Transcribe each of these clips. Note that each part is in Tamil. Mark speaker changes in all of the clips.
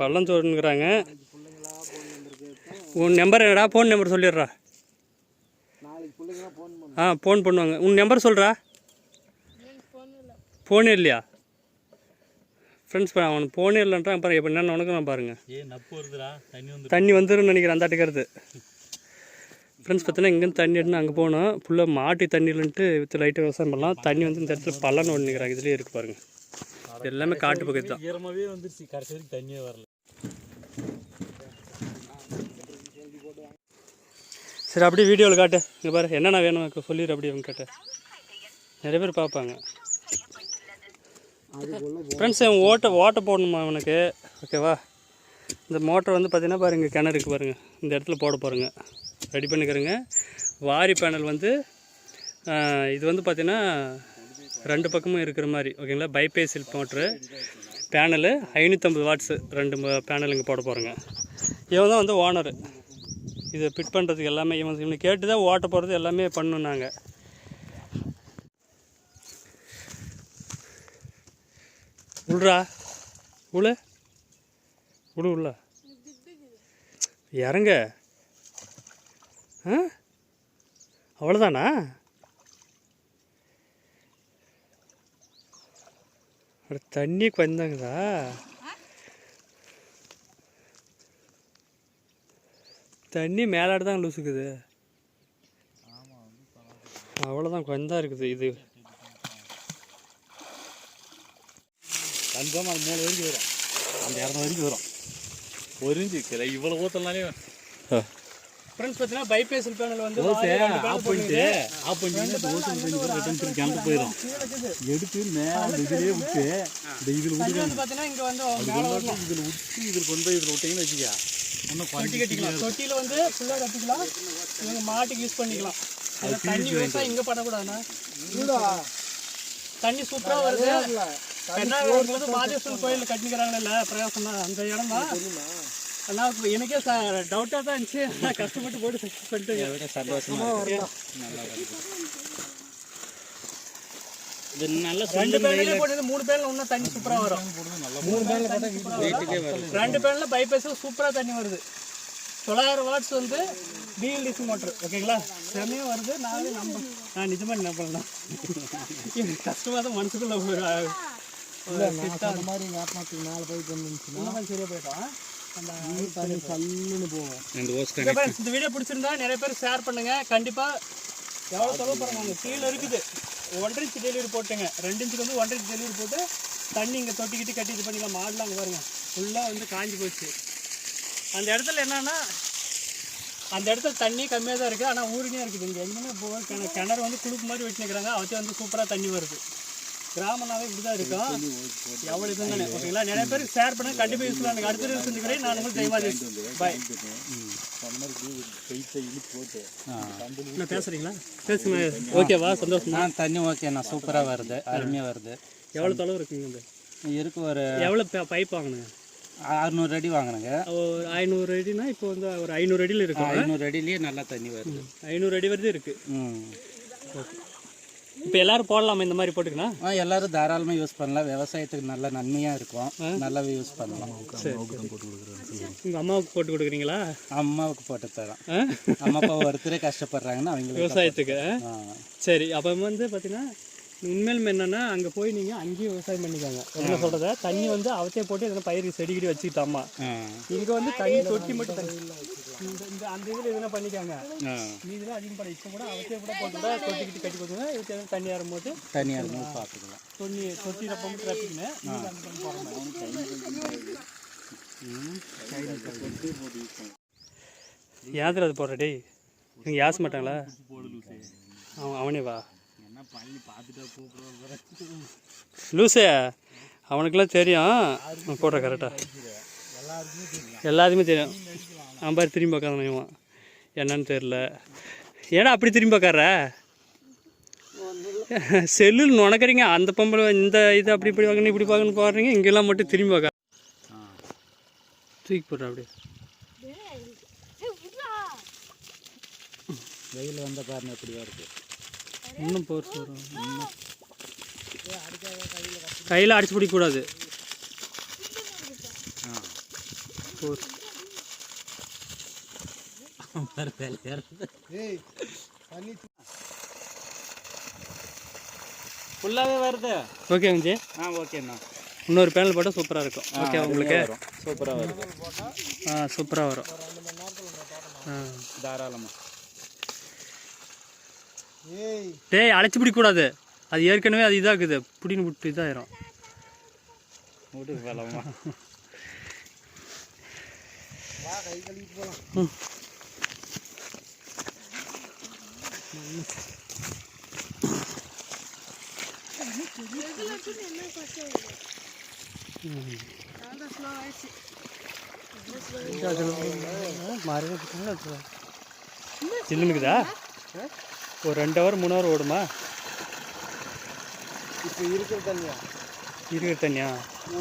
Speaker 1: பள்ளஞ்சோறுங்கிறாங்க உன் நம்பர் என்னடா? ஃபோன் நம்பர் சொல்லிடுறா. ஆ ஃபோன் பண்ணுவாங்க. உன் நம்பர் சொல்கிறா ஃபோனே இல்லையா? ஃப்ரெண்ட்ஸ் அவனுக்கு ஃபோனே இல்லைன்றான். பாருங்க இப்போ என்னென்ன உனக்கு நான் பாருங்கள்
Speaker 2: தண்ணி வந்து
Speaker 1: தண்ணி வந்துருன்னு நினைக்கிறேன் அந்த அட்டுக்கிறது ஃப்ரெண்ட்ஸ் பார்த்தீங்கன்னா இங்கேருந்து தண்ணி எடுத்து அங்கே போனோம். ஃபுல்லாக மாட்டு தண்ணி இல்லைன்ட்டு வித்து லைட்டாக விவசாயம் பண்ணலாம். தண்ணி வந்து இந்த இடத்துல பள்ளம்னு ஒன்று நிற்கிறாங்க இதுலேயே இருக்குது பாருங்கள் எல்லாமே காட்டு பக்கத்து தான்.
Speaker 2: ஈரமாகவே வந்துருச்சு. கடைசி வரைக்கும் தண்ணியே வரல.
Speaker 1: சரி அப்படியே வீடியோவில் காட்டு. இங்கே பாரு என்னென்ன வேணும் எனக்கு சொல்லிடு அப்படியே அவங்க கேட்ட. நிறைய பேர் பார்ப்பாங்க. ஃப்ரெண்ட்ஸ் அவன் ஓட்டை ஓட்டை போடணுமா அவனுக்கு? ஓகேவா இந்த மோட்டர் வந்து பார்த்தீங்கன்னா பாருங்க கிணறு இருக்குது பாருங்கள் இந்த இடத்துல போட போகிறேங்க ரெடி பண்ணிக்கிறேங்க. வாரி பேனல் வந்து இது வந்து பார்த்திங்கன்னா ரெண்டு பக்கமும் இருக்கிற மாதிரி ஓகேங்களா? பைபேசில் மோட்ரு பேனலு ஐநூற்றம்பது வாட்ஸு ரெண்டு பேனல் இங்கே போட போகிறேங்க இவன் தான் வந்து ஓனரு. இதை ஃபிட் பண்ணுறதுக்கு எல்லாமே இவன் இவனை கேட்டு தான் ஓட்ட போகிறது எல்லாமே பண்ணணும் நாங்கள் உள்றா உள்ள உள்ள உள்ள. இறங்க. அவ்வளோதானா அட தண்ணி கொஞ்சந்தாங்கதா தண்ணி மேலாடு தான் லூசுக்குது. அவ்வளோதான் கொஞ்சம் இருக்குது இது.
Speaker 2: கன்ஃபார்ம் அது மூணு வரைக்கும் வரும். அந்த இரநூறு வரைக்கும் வரும். ஒரு இன்ச்சு. இவ்வளோ ஊற்றலனாலே
Speaker 1: ஃப்ரெண்ட்ஸ் பார்த்தீங்கன்னா பைபேசில் பேனல் வந்து
Speaker 2: ஆஃப் பண்ணிட்டு ஆஃப் பண்ணிட்டு ஓசை ரிட்டன் திருப்பி கிணறு போயிடும் எடுத்து மேலே இதிலே விட்டு இந்த இதில் விட்டு
Speaker 1: வந்து பார்த்தீங்கன்னா இங்கே வந்து
Speaker 2: இதில் விட்டு இதில் கொண்டு போய் இதில் விட்டீங்கன்னு வச்சுக்க இன்னும்
Speaker 1: தொட்டி கட்டிக்கலாம். தொட்டியில் வந்து ஃபுல்லாக கட்டிக்கலாம். இவங்க மாட்டுக்கு யூஸ் பண்ணிக்கலாம். தண்ணி விவசாயம் இங்கே பண்ணக்கூடாதுண்ணா தண்ணி சூப்பராக வருது. வந்து மாதேஸ்வரன் கோயிலில் கட்டிக்கிறாங்கல்ல பிரயாசம் தான் அந்த இடம் தான் ஆனால் இப்ப எனக்கே டவுட்டாக தான் இருந்துச்சு. நான் கஷ்டப்பட்டு போட்டு சக்ஸஸ் பண்ணிட்டு
Speaker 2: சந்தோஷமா இது நல்ல
Speaker 1: ரெண்டு பேர்ல போட்டது மூணு பேர்ல இன்னும் தண்ணி சூப்பரா வரும். மூணு பேர்ல ரெண்டு பேர்ல பைபேஸ்ல சூப்பரா தண்ணி வருது. தொள்ளாயிரம் வாட்ஸ் வந்து பிஎல்டிசி மோட்டர் ஓகேங்களா? செமையா வருது. நானே நம்ப நான் நிஜமா நம்பலாம் எனக்கு கஷ்டமா தான் மனசுக்குள்ள ஒரு
Speaker 3: நான் மாதிரி எங்கள் ஆத்மாத்துக்கு மேலே போயிட்டு வந்துருந்துச்சுன்னா
Speaker 1: இன்னும் சரியா போயிட்டோம் அந்த
Speaker 3: தண்ணி சல்லுன்னு போகும்
Speaker 2: இந்த
Speaker 1: வீடியோ பிடிச்சிருந்தா நிறைய பேர் ஷேர் பண்ணுங்க. கண்டிப்பா எவ்வளோ பாருங்க கீழே இருக்குது. ஒன்றரை இன்ச்சு டெலிவரி போட்டுங்க. ரெண்டு இன்ச்சுக்கு வந்து ஒன்றரை இன்ச்சு டெலிவரி போட்டு தண்ணி இங்கே தொட்டிக்கிட்டு கட்டி இது பண்ணிக்கலாம். மாடலாம் அங்கே பாருங்க. ஃபுல்லாக வந்து காஞ்சி போச்சு. அந்த இடத்துல என்னன்னா அந்த இடத்துல தண்ணி கம்மியாக தான் இருக்குது ஆனால் ஊருனே இருக்குது. இங்கே எங்கேயுமே போக கிணறு கிணறு வந்து குளுக்கு மாதிரி வச்சுருக்கிறாங்க அவற்றை வந்து சூப்பராக தண்ணி வருது. கிராமம்னாவே இப்படி தான் இருக்கும். எவ்வளோ இது தானே ஓகேங்களா? நிறைய பேருக்கு ஷேர் பண்ணுங்க கண்டிப்பாக யூஸ்ஃபுல்லாக எனக்கு அடுத்த ரீல் செஞ்சுக்கிறேன் நான் உங்களுக்கு தெய்வாதேஷ் பாய் நான் பேசுறீங்களா? பேசுங்க. ஓகேவா? சந்தோஷமா?
Speaker 4: ஆ தண்ணி ஓகேண்ணா சூப்பராக வருது. அருமையாக வருது.
Speaker 1: எவ்வளோ தொலைவு இருக்குங்க
Speaker 4: இருக்கு ஒரு
Speaker 1: எவ்வளோ பைப் வாங்கினுங்க?
Speaker 4: அறுநூறு அடி வாங்கினேங்க.
Speaker 1: ஒரு ஐநூறு அடினா இப்போ வந்து ஒரு ஐநூறு அடியில் இருக்கும்
Speaker 4: ஐநூறு அடியிலேயே நல்லா தண்ணி வருது.
Speaker 1: ஐநூறு அடி வரைக்கும் இருக்கு.
Speaker 4: ம்.
Speaker 1: இப்போ எல்லாரும் போடலாமா இந்த மாதிரி போட்டுக்கணும்
Speaker 4: ஆ எல்லாரும் தாராளமாக யூஸ் பண்ணலாம். விவசாயத்துக்கு நல்ல நன்மையாக இருக்கும். நல்லாவே யூஸ் பண்ணலாம்.
Speaker 1: உங்கள் அம்மாவுக்கு போட்டு கொடுக்குறீங்களா?
Speaker 4: அம்மாவுக்கு போட்டு தரோம்? அம்மா அப்பா ஒருத்தரே கஷ்டப்படுறாங்கன்னா அவங்களுக்கு
Speaker 1: விவசாயத்துக்கு சரி அப்போ வந்து பார்த்தீங்கன்னா உண்மையிலுமே என்னன்னா அங்கே போய் நீங்கள் அங்கேயும் விவசாயம் பண்ணிக்காங்க. என்ன சொல்கிறத தண்ணி வந்து அவத்தையே போட்டு எதனா பயிர் செடிகிடி வச்சுக்கிட்டாமா இங்கே வந்து தண்ணி தொட்டி மட்டும் தண்ணி. இந்த இந்த அந்த இதில் எதனா பண்ணிக்காங்க.
Speaker 4: ஆ.
Speaker 1: மீதிலாம் அதிகம் பண்ண இப்போ கூட அவத்தையே கூட போட்டு கூட தொட்டிக்கிட்டு கட்டி கொடுத்துங்க இதுக்கு எதாவது தண்ணி வரும்போது
Speaker 4: தனியாக இருக்கும்போது பார்த்துக்கலாம்
Speaker 1: தொண்ணி தொட்டி ரப்ப மட்டும் ரப்பிக்கின்னு மீதி அந்த பக்கம் போகிற யாதில் அது போடுற டேய்? நீங்கள் யாச மாட்டாங்களா? அவன் அவனே வா. லூசே அவனுக்கெல்லாம் தெரியும். போடுற கரெக்டாக எல்லாத்துக்குமே தெரியும் அவன் பாரு திரும்பி பார்க்காத இவன். என்னன்னு தெரில ஏடா அப்படி திரும்பி பார்க்கற? செல்லில் நுணக்கிறீங்க. அந்த பொம்பளை இந்த இது அப்படி இப்படி பார்க்கணும் இப்படி பார்க்கணும் பாடுறீங்க இங்கெல்லாம் மட்டும் திரும்பி பார்க்க தூக்கி போடுற அப்படியே.
Speaker 4: வெயில் வந்த பாருங்க எப்படியா இருக்கு.
Speaker 1: இன்னும் போர்ஸ் வரும் கையில் அடிச்சு பிடிக்கக்கூடாது.
Speaker 3: ஏய் தண்ணி
Speaker 4: ஃபுல்லாகவே வருது.
Speaker 1: ஓகே விஜி
Speaker 4: ஆ ஓகேண்ணா
Speaker 1: இன்னொரு பேனல் போட்டால் சூப்பராக இருக்கும். ஓகே உங்களுக்கு?
Speaker 4: வரும். சூப்பராக வருது.
Speaker 1: ஆ சூப்பராக வரும். ஆ.
Speaker 4: தாராளமாக
Speaker 1: டேய் அழைச்சி பிடிக்கக்கூடாது. அது ஏற்கனவே அது இதாகுது பிடின்னு விட்டு இதாயிரும்.
Speaker 4: விடு வேலம்மா
Speaker 1: ஒரு ரெண்டு ஹவர் மூணு ஹவர் ஓடுமா?
Speaker 3: இப்போ இருக்கிற தண்ணியா?
Speaker 1: இருக்கிற தண்ணியா?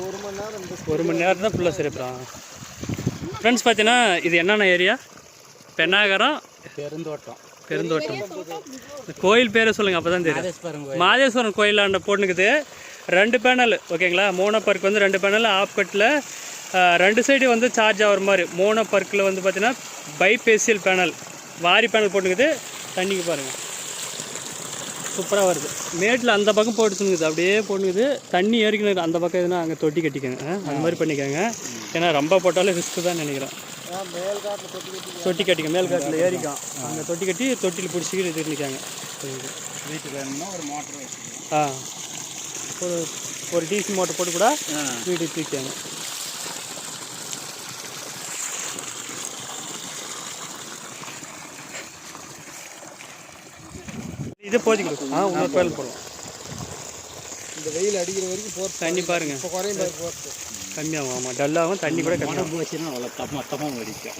Speaker 3: ஒரு மணி நேரம்
Speaker 1: ஒரு மணி நேரம் தான் ஃபுல்லாக சிறப்புறான் ஃப்ரெண்ட்ஸ் பார்த்தீங்கன்னா இது என்னென்ன ஏரியா பெண்ணாகரம்
Speaker 4: பெருந்தோட்டம்.
Speaker 1: பெருந்தோட்டம். இந்த கோயில் பேரை சொல்லுங்கள் அப்போ தான் தெரியும்
Speaker 4: கோயில்.
Speaker 1: மாதேஸ்வரன் கோயிலாண்ட போட்டுனுக்குது ரெண்டு பேனல் ஓகேங்களா? மோனோ பார்க் வந்து ரெண்டு பேனல் ஆஃப் கட்டில் ரெண்டு சைடு வந்து சார்ஜ் ஆகிற மாதிரி. மோனோ பார்க்கில் வந்து பார்த்தீங்கன்னா பைபேசியல் பேனல் வாரி பேனல் போட்டுக்குது தண்ணிக்கு பாருங்கள் சூப்பராக வருது. மேட்டில் அந்த பக்கம் போட்டுச்சுங்குது அப்படியே போட்டுக்குது. தண்ணி ஏறிக்கணும் அந்த பக்கம் எதுனா அங்கே தொட்டி கட்டிக்கோங்க. அந்த மாதிரி பண்ணிக்கோங்க. ஏன்னா ரொம்ப போட்டாலும் ரிஸ்க்கு தான் நினைக்கிறேன்.
Speaker 3: தொட்டி கட்டி
Speaker 1: தொட்டி கட்டிக்க மேல் காட்டில் ஏறிக்கும். அங்கே தொட்டி கட்டி தொட்டியில் பிடிச்சிக்கிட்டு இது நிற்காங்க
Speaker 4: வீட்டுக்கு வேணும்னா ஒரு மோட்டர்
Speaker 1: ஆ. ஒரு ஒரு டிசி மோட்டர் போட்டு கூட வீட்டுக்கு தூக்கியாங்க இது போதிக்கு ஆ இன்னொரு பேல் போடலாம்
Speaker 3: இந்த வெயில் அடிக்கிற வரைக்கும் போர்த்து
Speaker 1: தண்ணி பாருங்க.
Speaker 3: இப்போ குறையும் பாரு
Speaker 1: கம்மியாகும். ஆமாம் டல்லாகும் தண்ணி கூட கம்மியாகும்.
Speaker 4: உடம்பு வச்சுன்னா அவ்வளோ மொத்தமாக வெடிக்கும்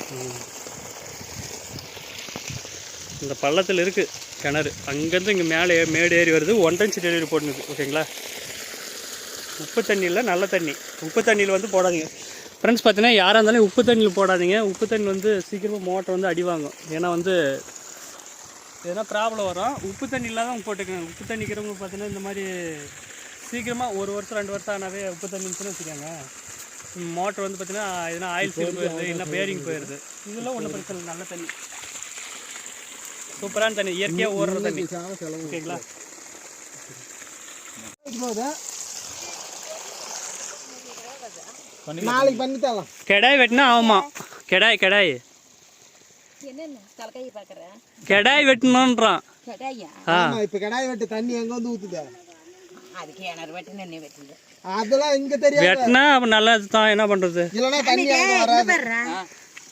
Speaker 1: இந்த பள்ளத்தில் இருக்குது கிணறு. அங்கேருந்து இங்கே மேலே மேடு ஏறி வருது. ஒன்றரை இன்ச்சு டெலிவரி போட்டுனுது ஓகேங்களா? உப்பு தண்ணியில் நல்ல தண்ணி. உப்பு தண்ணியில் வந்து போடாதீங்க. ஃப்ரெண்ட்ஸ் பார்த்தீங்கன்னா யாராக இருந்தாலும் உப்பு தண்ணியில் போடாதீங்க. உப்பு தண்ணி வந்து சீக்கிரமாக மோட்டர் வந்து அடி வாங்கும். ஏன்னா வந்து எதனா ப்ராப்ளம் வரும் உப்பு தண்ணி இல்லாத போட்டுக்கோங்க. உப்பு தண்ணிக்கிறவங்க பார்த்தீங்கன்னா இந்த மாதிரி சீக்கிரமாக ஒரு வருஷம் ரெண்டு வருஷம் ஆனாவே உப்பு தண்ணி இருந்துச்சுன்னு வச்சுக்கோங்க. மோட்டர் வந்து பார்த்தீங்கன்னா எதனா ஆயில் ஃபீல் போயிடுது இல்லை பேரிங் போயிடுது இதெல்லாம் ஒன்றும் பிரச்சனை இல்லை நல்ல தண்ணி. சூப்பரான தண்ணி. இயற்கையாக ஓடுற தண்ணி. ஓகேங்களா?
Speaker 3: நாளைக்கு பண்ணி தரலாம்
Speaker 1: கெடாய் வெட்டினா ஆகுமா கெடாய் கெடாய்.
Speaker 5: என்னென்ன?
Speaker 1: கெடாய் ஆ.
Speaker 3: ஆமா இப்ப கடாய் வெட்டு தண்ணி எங்க வந்து ஊத்துது?
Speaker 5: அது கிணறு வெட்டு நின்று வெட்டுது.
Speaker 3: அதெல்லாம் இங்க தெரியாது.
Speaker 1: வெட்டினா அப்போ நல்லது தான் என்ன பண்ணுறது
Speaker 3: இல்லைன்னா தண்ணி அங்க வராது.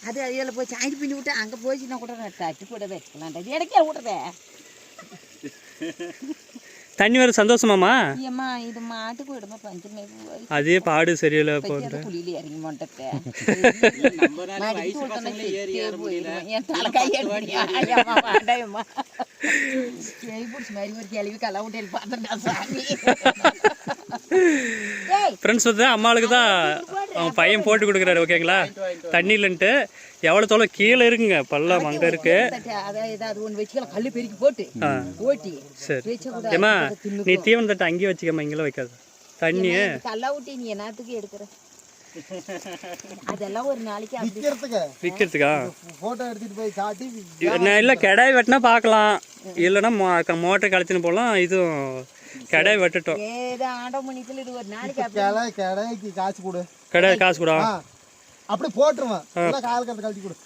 Speaker 5: அது அதில் போய் சாய்ந்து பின்னி விட்டு அங்கே கூட நான் தட்டி போட வச்சுக்கலாம் அது எனக்கே விடுறதே
Speaker 1: தண்ணி வர சந்தோஷமாம்மா?
Speaker 5: ஏம்மா இது மாட்டுக்கு விடுமா பஞ்சமே போய்
Speaker 1: அதே பாடு சரியில்லை
Speaker 5: பிடிச்ச மாதிரி ஒரு கேள்வி கலா விட்டு பார்த்துட்டா சாமி.
Speaker 1: ஃப்ரெண்ட்ஸ் வந்து அம்மாளுக்கு தான் அவன் பையன் போட்டு கொடுக்குறாரு ஓகேங்களா? தண்ணி இல்லைன்ட்டு எவ்வளோ தொலை கீழே இருக்குங்க. பள்ளம் அங்கே இருக்கு. சரி. ஏம்மா நீ தீவனம் தட்டை அங்கேயே வச்சுக்கம்மா இங்கெல்லாம் வைக்காது. தண்ணி.
Speaker 5: கல்லா ஊட்டி நீ என்னத்துக்கு எடுக்கிற? அதெல்லாம் ஒரு நாளைக்கு
Speaker 1: விற்கிறதுக்கா
Speaker 3: போட்டோ எடுத்துட்டு போய் காட்டி
Speaker 1: நான் இல்லை கெடாய் வெட்டினா பார்க்கலாம். இல்லைன்னா மோ மோட்டர் கழிச்சுன்னு போகலாம். இதுவும் கெடாய் வெட்டட்டும்.
Speaker 5: ஏதோ மணிக்குள்ள இது ஒரு நாளைக்கு அப்படி
Speaker 3: கிளை கடைக்கு காசு கொடு.
Speaker 1: கெடாய் காசு கூட
Speaker 3: ஆ. அப்படியே போட்டுருவேன். கால் கட்டு கழட்டி கொடு.